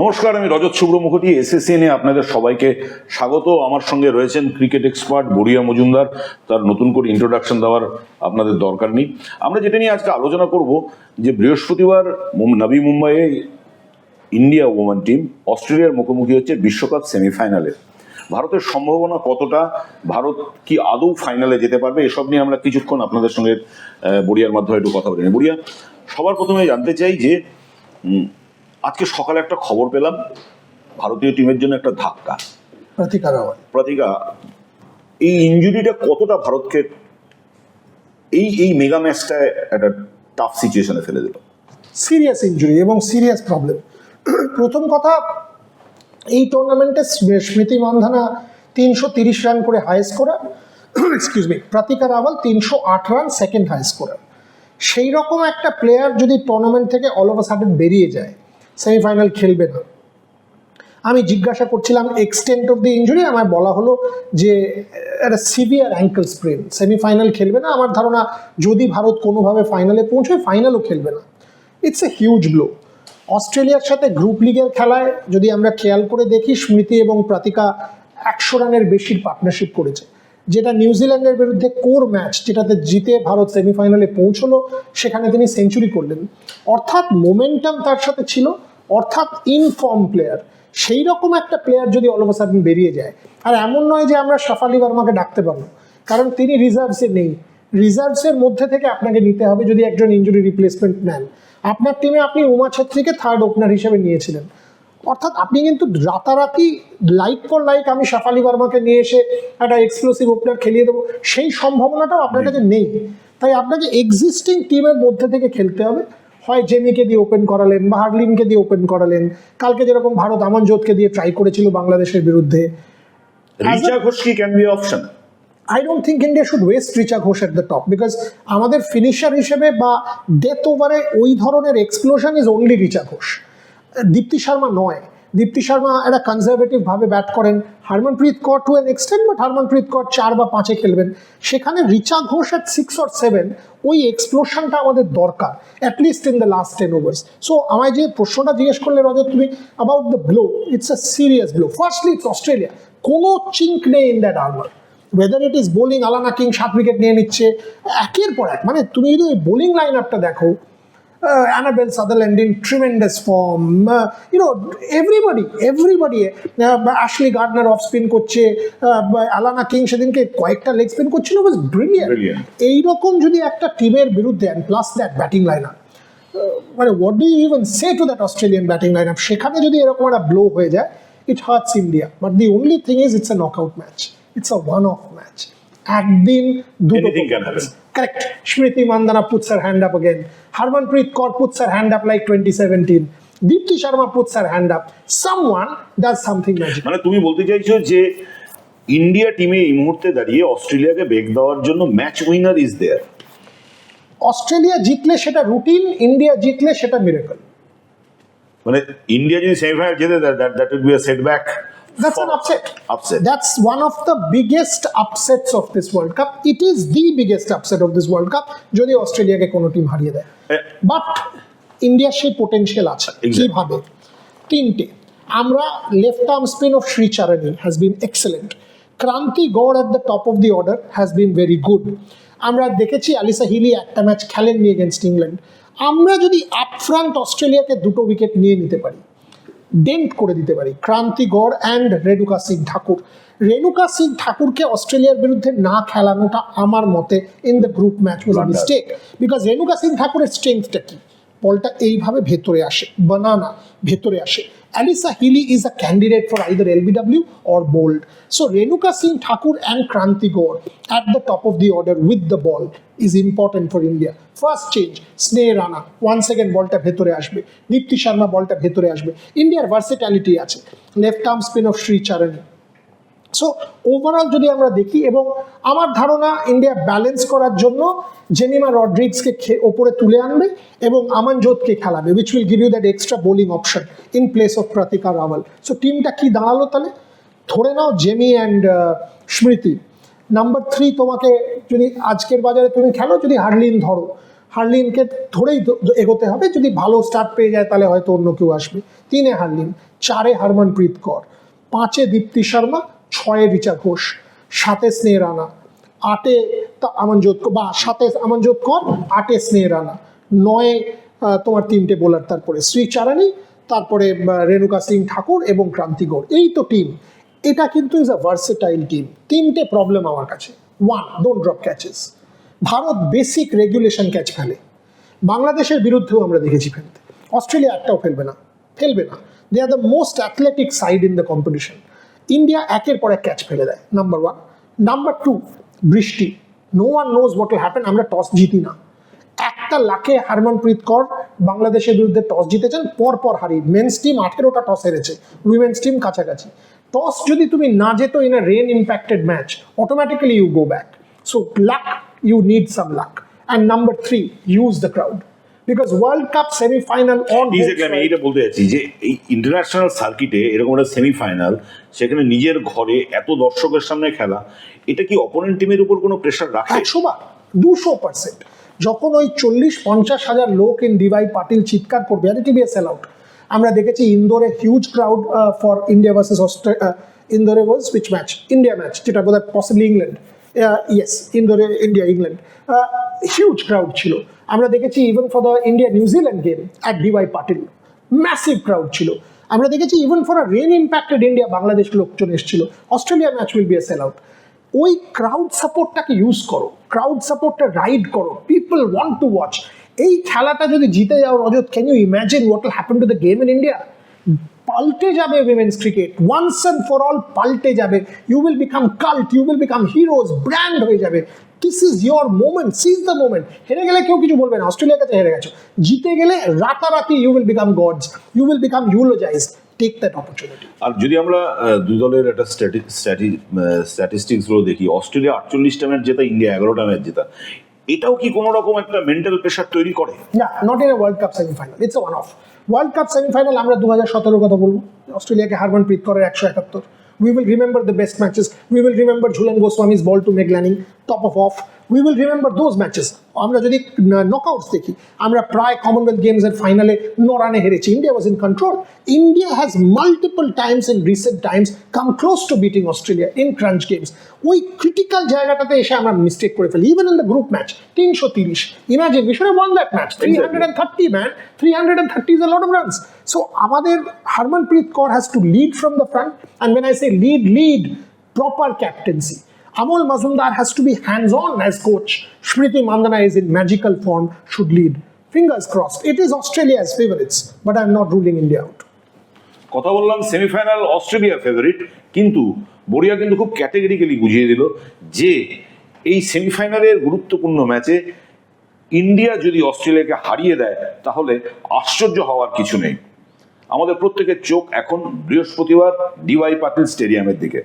নমস্কার, আমি রজত শুভ্র মুখোটি এসএসএন আপনাদের সবাইকে স্বাগত। আমার সঙ্গে রয়েছেন ক্রিকেট এক্সপার্ট বড়িয়া মজুমদার। তার নতুন করে ইন্ট্রোডাকশন দেওয়ার আপনাদের দরকার নেই। আমরা যেটা নিয়ে আজকে আলোচনা করব, যে বৃহস্পতিবার নবী মুম্বাইয়ে ইন্ডিয়া ওমেন টিম অস্ট্রেলিয়ার মুখোমুখি হচ্ছে বিশ্বকাপ সেমিফাইনালে ভারতের সম্ভাবনা কতটা? ভারত কি আদৌ ফাইনালে যেতে পারবে? এসব নিয়ে আমরা কিছুক্ষণ আপনাদের সঙ্গে বড়িয়ার মাধ্যমে একটু কথা বলি বড়িয়া, সবার প্রথমে জানতে চাই যে আজকে সকালে একটা খবর পেলাম ভারতীয় টিমের জন্য একটা ধাক্কা। আওয়াজ প্রতিকা এই ইঞ্জুরিটা কতটা ভারতকে এই এই মেগা ম্যাচটায় একটা টাফ সিচুয়েশনে ফেলে দিল? সিরিয়াস ইনজুরি এবং সিরিয়াস প্রবলেম প্রথম কথা এই টুর্নামেন্টে স্মৃতি মান্ধানা তিনশো তিরিশ রান করে হাই স্কোরার এক্সকিউজ মি প্রতিকার আওয়াল তিনশো আট রান সেকেন্ড হাই স্কোরার সেই রকম একটা প্লেয়ার যদি টুর্নামেন্ট থেকে অল ওভার সাডেন বেরিয়ে যায় সেমিফাইনাল খেলবে না। আমি জিজ্ঞাসা করছিলাম এক্সটেন্ট অফ দি ইঞ্জুরি আমায় বলা হলো যে, একটা সিভিয়ার অ্যাঙ্কেল স্প্রেন সেমিফাইনাল খেলবে না, আমার ধারণা যদি ভারত কোনোভাবে ফাইনালে পৌঁছয় ফাইনালও খেলবে না। ইটস এ হিউজ ব্লো অস্ট্রেলিয়ার সাথে গ্রুপ লিগের খেলায় যদি আমরা খেয়াল করে দেখি, স্মৃতি এবং প্রাতিকা একশো রানের বেশির পার্টনারশিপ করেছে। যেটা নিউজিল্যান্ডের বিরুদ্ধে কোর ম্যাচ যেটাতে জিতে ভারত সেমিফাইনালে পৌঁছলো, সেখানে তিনি সেঞ্চুরি করলেন। অর্থাৎ মোমেন্টাম তার সাথে ছিল, অর্থাৎ ইনফর্ম প্লেয়ার সেই রকম একটা প্লেয়ার যদি অল অফ সাডেন বেরিয়ে যায়, আর এমন নয় যে আমরা সাফালি বার্মাকে ডাকতে পারব, কারণ তিনি রিজার্ভসে নেই। রিজার্ভসের মধ্যে থেকে আপনাকে নিতে হবে যদি একজন ইঞ্জুরি রিপ্লেসমেন্ট নেন। আপনার টিমে আপনি উমা ছেত্রীকে থার্ড ওপেনার হিসেবে নিয়েছিলেন। অর্থাৎ আপনি কিন্তু রাতারাতি লাইক ফর লাইক আমি সাফালি বর্মাকে নিয়ে এসে একটা এক্সক্লুসিভ ওপেনার খেলিয়ে দেবো। সেই সম্ভাবনাটাও আপনার কাছে নেই। তাই আপনাকে এক্সিস্টিং টিমের মধ্যে থেকে খেলতে হবে। হয় জেমিকে দিয়ে ওপেন করালেন বা হার্লিনকে দিয়ে ওপেন করালেন কালকে যেরকম ভারত আমনজোতকে দিয়ে ট্রাই করেছিল বাংলাদেশের বিরুদ্ধে। রিচা ঘোষ কি can be option I don't think India should waste Richa Ghosh at the top because আমাদের ফিনিশার হিসেবে বা ডেথ ওভারে ওই ধরনের explosion is only Richa Ghosh. Deepti Sharma নয়। দীপ্তি শর্মা একটা কনজারভেটিভ ভাবে ব্যাট করেন। Harmanpreet Kaur to an extent but Harmanpreet Kaur চার বা পাঁচে খেলবেন। সেখানে Richa Ghosh at six or seven ওই এক্সপ্লোশনটা আমাদের দরকার at least in the last ten overs so আমায় যে প্রশ্নটা জিজ্ঞেস করলে রজত, তুমি about the blow it's a serious blow firstly it's Australia কোনো চিঙ্ক নেই in that armour whether it is bowling Alana King সাত উইকেট নিয়ে নিচ্ছে, একের পর এক। মানে তুমি যদি ওই বোলিং লাইন আপটা দেখো Annabel Sutherland in tremendous form you know everybody everybody Ashleigh Gardner off spin করছে আলানা কিং সেদিনকে কয়েকটা লেগ স্পিন করছিল বাস ব্রিলিয়ান্ট. এইরকম যদি একটা টিমের বিরুদ্ধে and plus that batting line up মানে what do you even say to that Australian batting line up সেখানে যদি এরকম একটা ব্লো হয়ে যায় it hurts India but the only thing is it's a knockout match it's a one off match একদিন দুটো. Correct. Smriti Mandana puts her hand up again. Harmanpreet Kaur puts her hand up like 2017. Deepti Sharma puts her hand up. Someone does something magical. মানে তুমি বলতে চাইছো যে India টিমে এই মুহূর্তে দাঁড়িয়ে অস্ট্রেলিয়াকে বেগ দেওয়ার জন্য match winner is there Australia জিতলে সেটা রুটিন ইন্ডিয়া জিতলে সেটা মিরাকল মানে ইন্ডিয়া যদি সেমিফাইনাল জেতে that that will be a setback That's an upset. Upset. That's one of the biggest upsets of this World Cup. It is the biggest upset of this World Cup যদি অস্ট্রেলিয়াকে কোনো team হারিয়ে দেয়. But ইন্ডিয়ার সেই potential আছে Exactly. কীভাবে তিনটে আমরা left arm spin of Shree Charani has been excellent Kranti Goud at the top of the order has been very good আমরা দেখেছি আলিসা হিলি একটা ম্যাচ খেলেননি এগেনস্ট ইংল্যান্ড আমরা যদি আপফ্রন্ট অস্ট্রেলিয়াকে দুটো উইকেট নিয়ে নিতে পারি ডেন্ট করে দিতে পারি। ক্রান্তিগড় অ্যান্ড রেণুকা সিং ঠাকুর। রেণুকা সিং ঠাকুরকে অস্ট্রেলিয়ার বিরুদ্ধে না খেলানোটা আমার মতে in the group match was. Mistake because Renuka Singh ঠাকুরের স্ট্রেংথটা কি? বলটা এইভাবে ভেতরে আসে বানানা ভেতরে আসে। Alyssa Healy is a candidate for either LBW or bowled so Renuka Singh Thakur and Kranti Goud at the top of the order with the ball is important for India first change Sneh Rana one second বলটা ভেতরে আসবে। দীপ্তি শর্মা বলটা ভেতরে আসবে। ইন্ডিয়ার versatility আছে। Left arm spin of Shree Charani so overall যদি আমরা দেখি এবং আমার ধারণা ইন্ডিয়া ব্যালেন্স করার জন্য জেমিমা রড্রিক্সকে ওপরে তুলে আনবে এবং আমান জোতকে খেলাবে which will give you that extra bowling option in place of Pratika Rawal so টিমটা কি দাঁড়াল তাহলে? ধরে নাও Jemi and Smriti number three তোমাকে যদি আজকের বাজারে তুমি খেলো, যদি হার্লিন ধরো হার্লিনকে ধরেই এগোতে হবে। যদি ভালো স্টার্ট পেয়ে যায় তাহলে হয়তো অন্য কেউ আসবে। তিনে হার্লিন চারে হারমনপ্রীত কর পাঁচে দীপ্তি শর্মা ছয়ে রিচা ঘোষ, সাতে স্নেহ রানা, আটে আমনজোত বা সাতে আমনজোত কর, আটে স্নেহ রানা। নয়ে তোমার তিনটে বোলার তারপরে শ্রী চারানি তারপরে রেণুকা সিং ঠাকুর এবং ক্রান্তি গৌড়। এই তো টিম। এটা কিন্তু ইজ আ ভার্সেটাইল টিম তিনটে প্রবলেম আমার কাছে। One don't drop catches Bharat basic regulation catch ফেলে বাংলাদেশের বিরুদ্ধেও আমরা দেখেছি ফেলতে। অস্ট্রেলিয়া একটাও ফেলবে না। ফেলবে না। They are the most athletic side in the competition India একের পর এক ক্যাচ ফেলে দেয় নাম্বার ওয়ান নাম্বার টু বৃষ্টি। No one knows what happen আমরা টস জিতি না। একটা লাখে হারমনপ্রীত কর, বাংলাদেশের বিরুদ্ধে টস জিতেছেন পর পর হারি মেন্স টিম আঠেরোটা টস হেরেছে উইমেন্স টিম কাছাকাছি। টস যদি তুমি না যেত in a rain impacted match automatically you go back so luck you need some luck and number three use the crowd because world cup semifinal on আমি এইটা বলতে যাচ্ছি যে এই ইন্টারন্যাশনাল সার্কিটে এরকম একটা সেমিফাইনাল সেখানে নিজের ঘরে এত দর্শকের সামনে খেলা এটা কি অপোনেন্ট টিমের উপর কোনো প্রেশার রাখে? একশো বার দুশো পার্সেন্ট যখন ওই চল্লিশ পঞ্চাশ হাজার লোক ইন ডিভাই পাটিল চিৎকার করবে আর ইট বি সেল আউট আমরা দেখেছি ইন্দোরে huge crowd for India versus Australia ইন্দোরে was which match India match যেটা বোধ হয় পসিবলি ইংল্যান্ড ইয়েস ইন্দোরে ইন্ডিয়া ইংল্যান্ড হিউজ ক্রাউড ছিল আমরা দেখেছি even for the India New Zealand game at DY Patil massive crowd ছিল আমরা দেখেছি even for a rain impacted India Bangladesh লোকজন এসেছিল Australia match will be a sell out ওই ক্রাউড সাপোর্টটাকে ইউজ করো ক্রাউড সাপোর্টটা রাইড করো পিপল ওয়ান্ট টু ওয়াচ এই খেলাটা যদি জিতে যাও Rajat can you imagine what happen to the game in India পাল্টে যাবে women's cricket once and for all পাল্টে যাবে। You will become cult you will become heroes brand হয়ে যাবে। This is your moment seize the moment হেরে গেলে কেউ কিছু বলবে না, অস্ট্রেলিয়ার কাছে হেরে গেছো। জিতে গেলে রাতারাতি you will become gods you will become eulogise take that opportunity আর যদি আমরা দুই দলের একটা স্ট্যাটিস্টিক্সগুলো দেখি, অস্ট্রেলিয়া আটচল্লিশটা ম্যাচ জেতা, ইন্ডিয়া এগারোটা ম্যাচ জেতা। এটাও কি কোনো রকম একটা মেন্টাল প্রেশার তৈরি করে? না not in world cup semifinal it's one of world cup semifinal আমরা দু হাজার সতেরোর কথা বলব। অস্ট্রেলিয়াকে হারমনপ্রীত করে একশো একাত্তর। We will remember the best matches we will remember Jhulan Goswami's ball to make Lanning top off off we will remember those matches আমরা যদি নকআউটস দেখি আমরা প্রায় কমনওয়েলথ গেমসের ফাইনালে ন রানে হেরেছি। India was in control India has multiple times in recent times come close to beating Australia in crunch games ওই ক্রিটিক্যাল জায়গাটাতে এসে আমরা মিস্টেক করে ফেলি। Even in the group match তিনশো তিরিশ। Imagine we should won that match three hundred and thirty man three hundred and thirty is a lot of runs so আমাদের Harmanpreet Kaur has to lead from the front and when I say lead, lead, proper captaincy. Amol Mazumdar has to be hands-on as coach. Smriti Mandana is in magical form, should lead. Fingers crossed. It is Australia's favourites, but I'm not ruling India out. কথা বললাম semifinal Australia favourite কিন্তু বড়িয়া কিন্তু খুব categorically বুঝিয়ে দিল যে এই সেমিফাইনালের গুরুত্বপূর্ণ ম্যাচে ইন্ডিয়া যদি অস্ট্রেলিয়াকে হারিয়ে দেয় তাহলে আশ্চর্য হওয়ার কিছু নেই আমাদের প্রত্যেকের চোখ এখন বৃহস্পতিবার ডিওয়াই পাটিল স্টেডিয়ামের দিকে